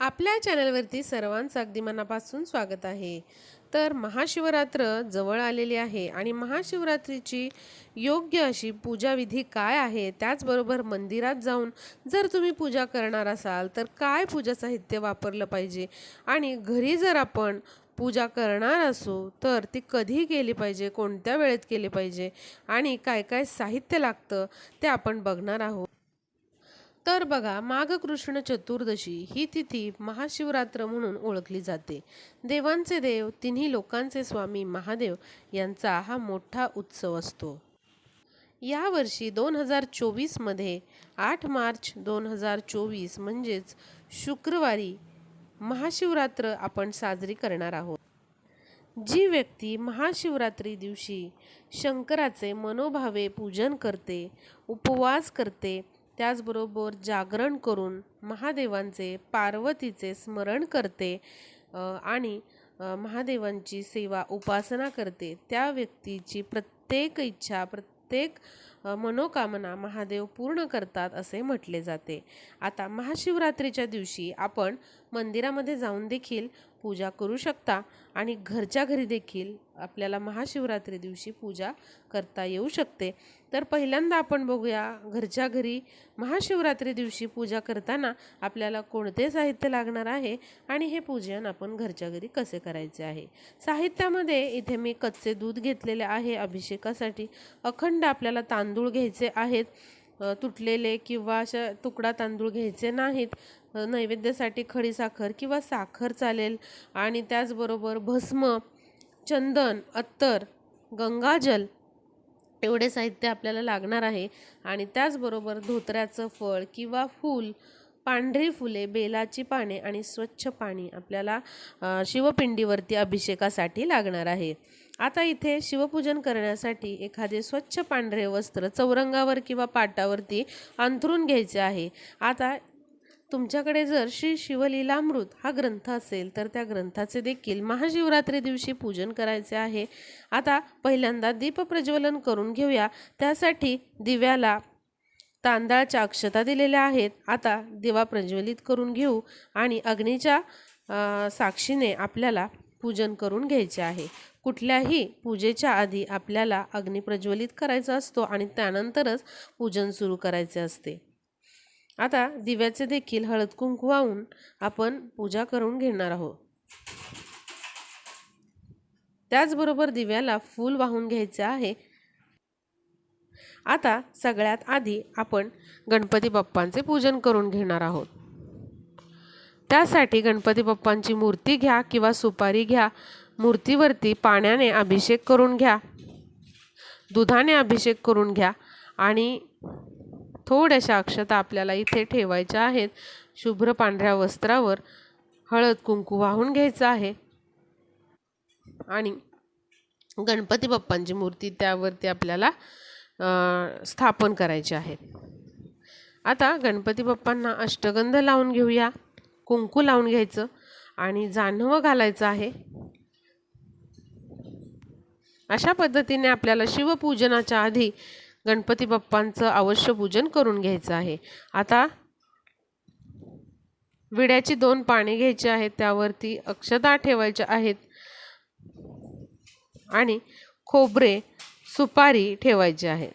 आपल्या चॅनलवरती सर्वांचं अगदी मनापासून स्वागत आहे. तर महाशिवरात्र जवळ आलेली आहे आणि महाशिवरात्रीची योग्य अशी पूजाविधी काय आहे त्याचबरोबर मंदिरात जाऊन जर तुम्ही पूजा करणार असाल तर काय पूजा साहित्य वापरलं पाहिजे? आणि घरी जर आपण पूजा करणार असू तर ती कधी केली पाहिजे? कोणत्या वेळेत केली पाहिजे? आणि काय काय साहित्य लागतं ते आपण बघणार आहोत. तर बघा माघ कृष्ण चतुर्दशी ही तिथी महाशिवरात्र म्हणून ओळखली जाते. देवांचे देव तिन्ही लोकांचे स्वामी महादेव यांचा हा मोठा उत्सव असतो. यावर्षी दोन हजार चोवीसमध्ये आठ मार्च दोन हजार चोवीस म्हणजेच शुक्रवारी महाशिवरात्र आपण साजरी करणार आहोत. जी व्यक्ती महाशिवरात्री दिवशी शंकराचे मनोभावे पूजन करते उपवास करते त्याचबरोबर जागरण करून महादेवांचे पार्वतीचे स्मरण करते आणि महादेवांची सेवा उपासना करते. त्या व्यक्तीची प्रत्येक इच्छा प्रत्येक मनोकामना महादेव पूर्ण करतात असे म्हटले जाते. आता महाशिवरात्रीच्या दिवशी आपण मंदिरामध्ये जाऊन देखील पूजा करू शकता आणि घरच्या घरी देखील आपल्याला महाशिवरात्री दिवशी पूजा करता येऊ शकते. तर पहिल्यांदा आपण बघूया घरच्या घरी महाशिवरात्री दिवशी पूजा करताना आपल्याला कोणते साहित्य लागणार आहे आणि हे पूजन आपण घरच्या घरी कसे करायचे आहे? साहित्यामध्ये इथे मी कच्चे दूध घेतलेले आहे अभिषेकासाठी अखंड आपल्याला तांदूळ घ्यायचे आहेत. तुटलेले किंवा अशा तुकडा तांदूळ घ्यायचे नाहीत. नैवेद्यासाठी खडी साखर किंवा साखर चालेल. आणि त्याचबरोबर भस्म चंदन अत्तर गंगाजल एवढे साहित्य आपल्याला लागणार आहे. आणि त्याचबरोबर धोत्र्याचं फळ किंवा फूल पांढरी फुले बेलाची पाने आणि स्वच्छ पाणी आपल्याला शिवपिंडीवरती अभिषेकासाठी लागणार आहे. आता इथे शिवपूजन करण्यासाठी एखादे स्वच्छ पांढरे वस्त्र चौरंगावर किंवा पाटावरती अंथरून घ्यायचे आहे. आता तुमच्याकडे जर श्री शिवलीलामृत हा ग्रंथ असेल तर त्या ग्रंथाचे देखील महाशिवरात्री दिवशी पूजन करायचे आहे. आता पहिल्यांदा दीपप्रज्वलन करून घेऊया. त्यासाठी दिव्याला तांदळाच्या अक्षता दिलेल्या आहेत. आता दिवा प्रज्वलित करून घेऊ आणि अग्नीच्या साक्षीने आपल्याला पूजन करून घ्यायचे आहे. कुठल्याही पूजेच्या आधी आपल्याला अग्नी प्रज्वलित करायचा असतो आणि त्यानंतरच पूजन सुरू करायचे असते. आता दिव्याचे देखील हळद कुंकू वाहून आपण पूजा करून घेणार आहोत. त्याचबरोबर दिव्याला फूल वाहून घ्यायचे आहे. आता सगळ्यात आधी आपण गणपती बाप्पांचे पूजन करून घेणार आहोत. त्यासाठी गणपती बाप्पांची मूर्ती घ्या किंवा सुपारी घ्या. मूर्तीवरती पाण्याने अभिषेक करून घ्या. दुधाने अभिषेक करून घ्या. आणि थोड्याशा अक्षता आपल्याला इथे ठेवायच्या आहेत. शुभ्र पांढऱ्या वस्त्रावर हळद कुंकू वाहून घ्यायचं आहे. आणि गणपती बाप्पांची मूर्ती त्यावरती आपल्याला स्थापन करायची आहे. आता गणपती बाप्पांना अष्टगंध लावून घेऊया. कुंकू लावून घ्यायचं. आणि जानवं घालायचं आहे. अशा पद्धतीने आपल्याला शिवपूजनाच्या आधी गणपती बाप्पांचं अवश्य पूजन करून घ्यायचं आहे. आता विड्याची दोन पाने घ्यायची आहेत त्यावरती अक्षता ठेवायच्या आहेत आणि खोबरे सुपारी ठेवायची आहे.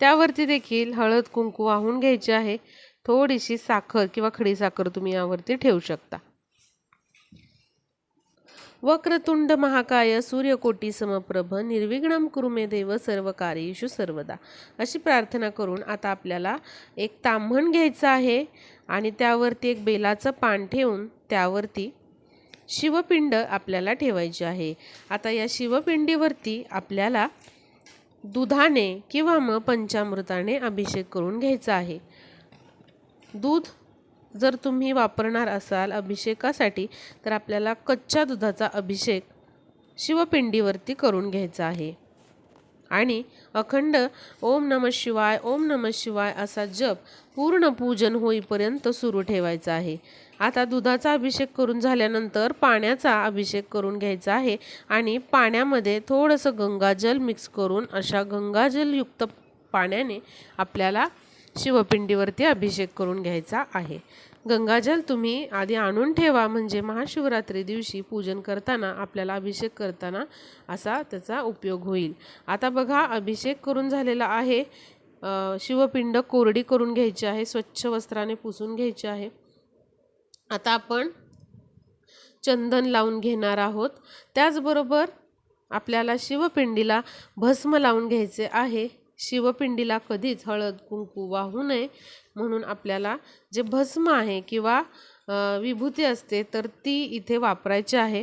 त्यावरती देखील हळद कुंकू वाहून घ्यायची आहे. थोडीशी साखर किंवा खडी साखर तुम्ही यावरती ठेवू शकता. वक्रतुंड महाकाय सूर्यकोटी समप्रभ निर्विघ्नम कुरुमे देव सर्व कार्येषु सर्वदा. अशी प्रार्थना करून आता आपल्याला एक ताम्हण घ्यायचं आहे आणि त्यावरती एक बेलाचं पान ठेवून त्यावरती शिवपिंड आपल्याला ठेवायची आहे. आता या शिवपिंडीवरती आपल्याला दुधाने किंवा मग पंचामृताने अभिषेक करून घ्यायचा आहे. दूध जर तुम्ही वापरणार असाल अभिषेकासाठी तर आपल्याला कच्च्या दुधाचा अभिषेक शिवपिंडीवरती करून घ्यायचा आहे. आणि अखंड ओम नम शिवाय ओम नम शिवाय असा जप पूर्ण पूजन होईपर्यंत सुरू ठेवायचा आहे. आता दुधाचा अभिषेक करून झाल्यानंतर पाण्याचा अभिषेक करून घ्यायचा आहे आणि पाण्यामध्ये थोडंसं गंगाजल मिक्स करून अशा गंगाजलयुक्त पाण्याने आपल्याला शिवपिंडीवरती अभिषेक करून घ्यायचा आहे. गंगाजल तुम्ही आधी आणून ठेवा म्हणजे महाशिवरात्री दिवशी पूजन करताना आपल्याला अभिषेक करताना असा त्याचा उपयोग होईल. आता बघा अभिषेक करून झालेला आहे. शिवपिंड कोरडी करून घ्यायची आहे स्वच्छ वस्त्राने पुसून घ्यायची आहे. आता आपण चंदन लावून घेणार आहोत. त्याचबरोबर आपल्याला शिवपिंडीला भस्म लावून घ्यायचे आहे. शिवपिंडीला कधीच हळद कुंकू वाहू नये म्हणून आपल्याला जे भस्म आहे किंवा विभूती असते तर ती इथे वापरायची आहे.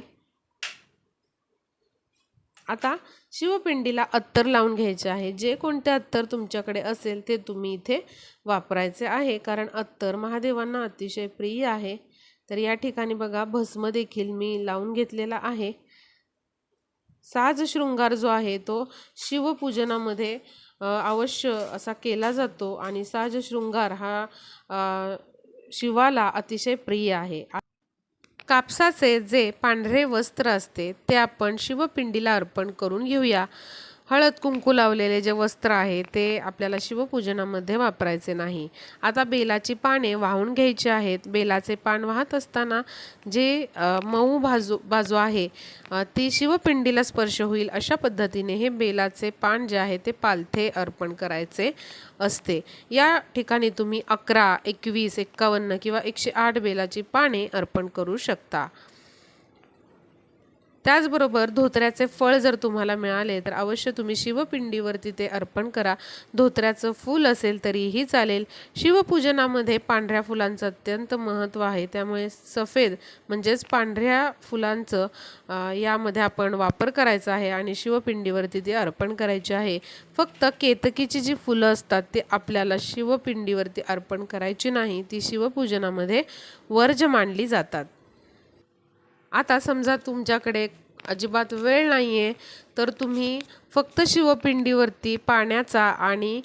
आता शिवपिंडीला अत्तर लावून घ्यायचे आहे. जे कोणते अत्तर तुमच्याकडे असेल ते तुम्ही इथे वापरायचे आहे. कारण अत्तर महादेवांना अतिशय प्रिय आहे. तर या ठिकाणी बघा भस्म देखील मी लावून घेतलेला आहे. साज शृंगार जो आहे तो शिवपूजनामध्ये अवश्य असा केला जातो आणि साज शृंगार हा शिवाला अतिशय प्रिय आहे. कापसाचे जे पांढरे वस्त्र असते ते आपण शिवपिंडीला अर्पण करून घेऊया. हळद कुंकू लावलेले जे वस्त्र आहे ते आपल्याला शिवपूजनामध्ये वापरायचे नाही. आता बेलाची पाने वाहून घ्यायची आहेत. बेलाचे पान वाहत असताना जे मऊ बाजू बाजू आहे ती शिवपिंडीला स्पर्श होईल अशा पद्धतीने हे बेलाचे पान जे आहे ते पालथे अर्पण करायचे असते. या ठिकाणी तुम्ही अकरा एकवीस एक्कावन्न किंवा एकशे आठ बेलाची पाने अर्पण करू शकता. त्याचबरोबर धोत्र्याचे फळ जर तुम्हाला मिळाले तर अवश्य तुम्ही शिवपिंडीवरती ते अर्पण करा. धोत्र्याचं फूल असेल तरीही चालेल. शिवपूजनामध्ये पांढऱ्या फुलांचं अत्यंत महत्त्व आहे. त्यामुळे सफेद म्हणजेच पांढऱ्या फुलांचं यामध्ये आपण वापर करायचा आहे आणि शिवपिंडीवरती ते अर्पण करायचे आहे. फक्त केतकीची जी फुलं असतात ते आपल्याला शिवपिंडीवरती अर्पण करायची नाही. ती शिवपूजनामध्ये वर्ज मानली जातात. आता समजा तुमच्याकडे अजिबात वेळ नाही आहे तर तुम्ही फक्त शिवपिंडीवरती पाण्याचा आणि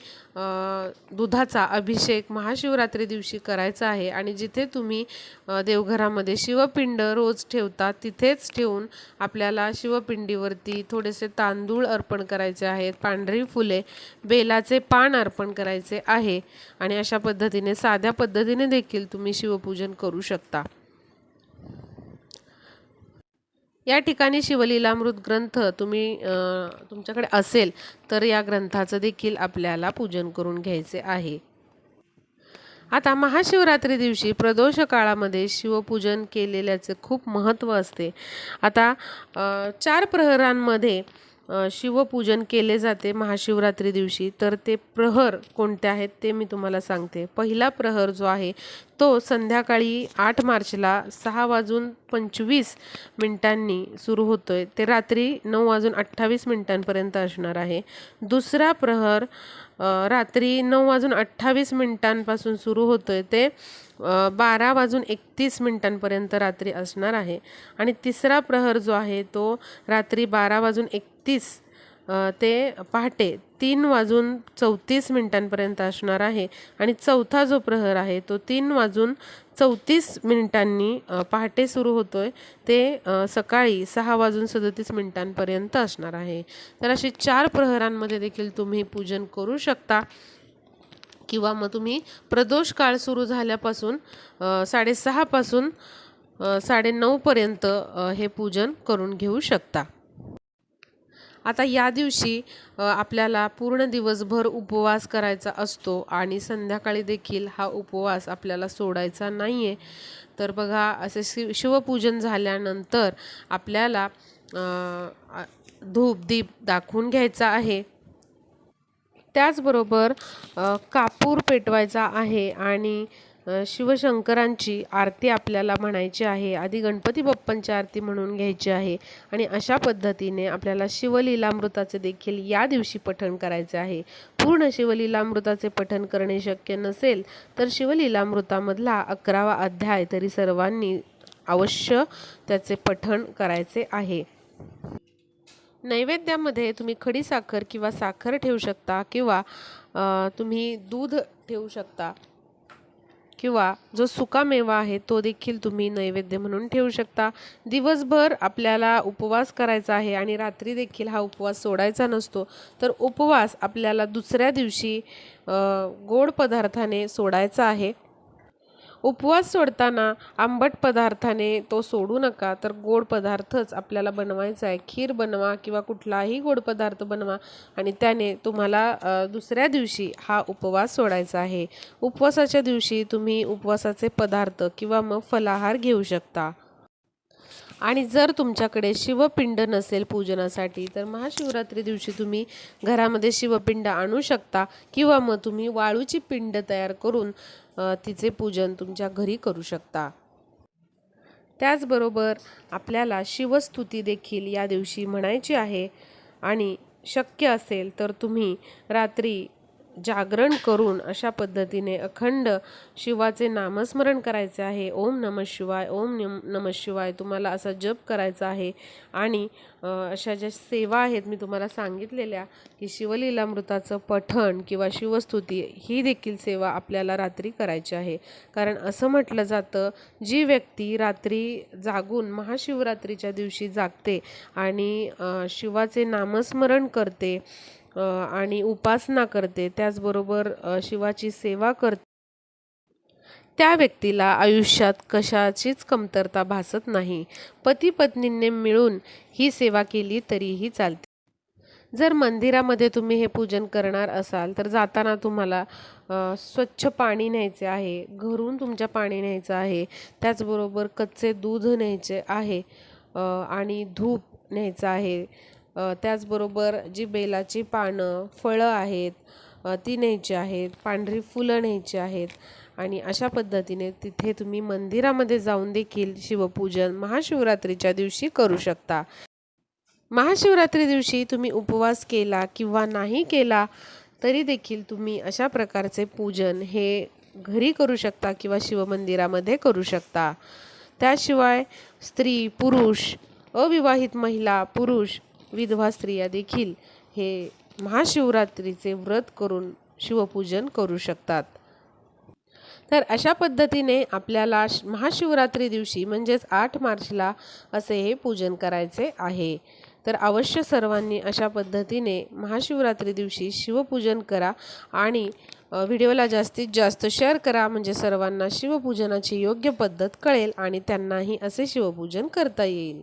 दुधाचा अभिषेक महाशिवरात्री दिवशी करायचा आहे आणि जिथे तुम्ही देवघरामध्ये शिवपिंड रोज ठेवता तिथेच ठेवून आपल्याला शिवपिंडीवरती थोडेसे तांदूळ अर्पण करायचे आहेत पांढरी फुले बेलाचे पान अर्पण करायचे आहे आणि अशा पद्धतीने साध्या पद्धतीने देखील तुम्ही शिवपूजन करू शकता. या ठिकाणी शिवलीलामृत ग्रंथ तुम्ही तुमच्याकडे असेल तर या ग्रंथाचं देखील आपल्याला पूजन करून घ्यायचे आहे. आता महाशिवरात्री दिवशी प्रदोष काळामध्ये शिवपूजन केलेल्याचे खूप महत्त्व असते. आता चार प्रहरांमध्ये शिवपूजन केले जाते महाशिवरात्री दिवशी. तर ते प्रहर कोणते आहेत ते मी तुम्हाला सांगते. पहिला प्रहर जो आहे तो संध्याकाळी आठ मार्चला सहा वाजून पंचवीस मिनिटांनी सुरू होतो आहे ते रात्री नऊ वाजून अठ्ठावीस मिनिटांपर्यंत असणार आहे. दुसरा प्रहर रात्री नऊ वाजून अठ्ठावीस मिनिटांपासून सुरू होतो आहे ते बारा वाजून एकतीस मिनिटांपर्यंत रात्री असणार आहे. आणि तिसरा प्रहर जो आहे तो रात्री बारा वाजून एकतीस ते पहाटे तीन वाजून चौतीस मिनिटांपर्यंत असणार आहे. आणि चौथा जो प्रहर आहे तो तीन वाजून चौतीस मिनिटांनी पहाटे सुरू होतो आहे ते सकाळी सहा वाजून सदतीस मिनिटांपर्यंत असणार आहे. तर असे चार प्रहरांमध्ये देखील तुम्ही पूजन करू शकता. किंवा मग तुम्ही प्रदोष काळ सुरू झाल्यापासून साडेसहापासून साडे साडेनऊपर्यंत हे पूजन करून घेऊ शकता. आता या दिवशी आपल्याला पूर्ण दिवसभर उपवास करायचा असतो आणि संध्याकाळी देखील हा उपवास आपल्याला सोडायचा नाही आहे तर बघा असे शिव शिवपूजन झाल्यानंतर आपल्याला धूप दीप दाखवून घ्यायचा आहे. त्याचबरोबर कापूर पेटवायचा आहे आणि शिवशंकरांची आरती आपल्याला म्हणायची आहे आधी गणपती बाप्पांची आरती म्हणून घ्यायची आहे आणि अशा पद्धतीने आपल्याला शिवलीलामृताचे देखील या दिवशी पठण करायचे आहे. पूर्ण शिवलीलामृताचे पठण करणे शक्य नसेल तर शिवलीलामृतामधला अकरावा अध्याय तरी सर्वांनी अवश्य त्याचे पठण करायचे आहे. नैवेद्यामध्ये तुम्ही खडी साखर किंवा साखर ठेवू शकता किंवा तुम्ही दूध ठेवू शकता किंवा जो सुकामेवा आहे तो देखील तुम्ही नैवेद्य म्हणून ठेवू शकता. दिवसभर आपल्याला उपवास करायचा आहे आणि रात्री देखील हा उपवास सोडायचा नसतो तर उपवास आपल्याला दुसऱ्या दिवशी गोड पदार्थाने सोडायचा आहे. उपवास सोडताना आंबट पदार्थाने तो सोडू नका तर गोड पदार्थच आपल्याला बनवायचा आहे. खीर बनवा किंवा कुठलाही गोड पदार्थ बनवा आणि त्याने तुम्हाला दुसऱ्या दिवशी हा उपवास सोडायचा आहे. उपवासाच्या दिवशी तुम्ही उपवासाचे पदार्थ किंवा मग फलाहार घेऊ शकता. आणि जर तुमच्याकडे शिवपिंड नसेल पूजनासाठी तर महाशिवरात्री दिवशी तुम्ही घरामध्ये शिवपिंड आणू शकता किंवा मग तुम्ही वाळूची पिंड तयार करून तिचे पूजन तुमच्या घरी करू शकता. त्याचबरोबर आपल्याला शिवस्तुती देखील या दिवशी म्हणायची आहे. आणि शक्य असेल तर तुम्ही रात्री जागरण करून अशा पद्धतीने अखंड शिवाचे नामस्मरण करायचे आहे. ओम नम शिवाय ओम नम नम शिवाय तुम्हाला असा जप करायचा आहे. आणि अशा ज्या सेवा आहेत मी तुम्हाला सांगितलेल्या की शिवलीलामृताचं पठण किंवा शिवस्तुती ही देखील सेवा आपल्याला रात्री करायची आहे. कारण असं म्हटलं जातं जी व्यक्ती रात्री जागून महाशिवरात्रीच्या दिवशी जागते आणि शिवाचे नामस्मरण करते आणि उपासना करते त्याचबरोबर शिवाची सेवा करते. त्या व्यक्तीला आयुष्यात कशाचीच कमतरता भासत नाही. पती पत्नींनी मिळून ही सेवा केली तरीही चालते. जर मंदिरामध्ये तुम्ही हे पूजन करणार असाल तर जाताना तुम्हाला स्वच्छ पाणी न्यायचे आहे घरून तुमच्या पाणी न्यायचं आहे त्याचबरोबर कच्चे दूध न्यायचे आहे आणि धूप न्यायचं आहे त्याचबरोबर जी बेलाची पानं फळं आहेत ती न्यायची आहेत पांढरी फुलं न्यायची आहेत आणि अशा पद्धतीने तिथे तुम्ही मंदिरामध्ये जाऊन देखील शिवपूजन महाशिवरात्रीच्या दिवशी करू शकता. महाशिवरात्री दिवशी तुम्ही उपवास केला किंवा नाही केला तरी देखील तुम्ही अशा प्रकारचे पूजन हे घरी करू शकता किंवा शिवमंदिरामध्ये करू शकता. त्याशिवाय स्त्री पुरुष अविवाहित महिला पुरुष विधवा स्त्रिया देखील हे महाशिवरात्रीचे व्रत करून शिवपूजन करू शकतात. तर अशा पद्धतीने आपल्याला महाशिवरात्री दिवशी म्हणजेच आठ मार्चला असे हे पूजन करायचे आहे. तर अवश्य सर्वांनी अशा पद्धतीने महाशिवरात्री दिवशी शिवपूजन करा आणि व्हिडिओला जास्तीत जास्त शेअर करा म्हणजे सर्वांना शिवपूजनाची योग्य पद्धत कळेल आणि त्यांनाही असे शिवपूजन करता येईल.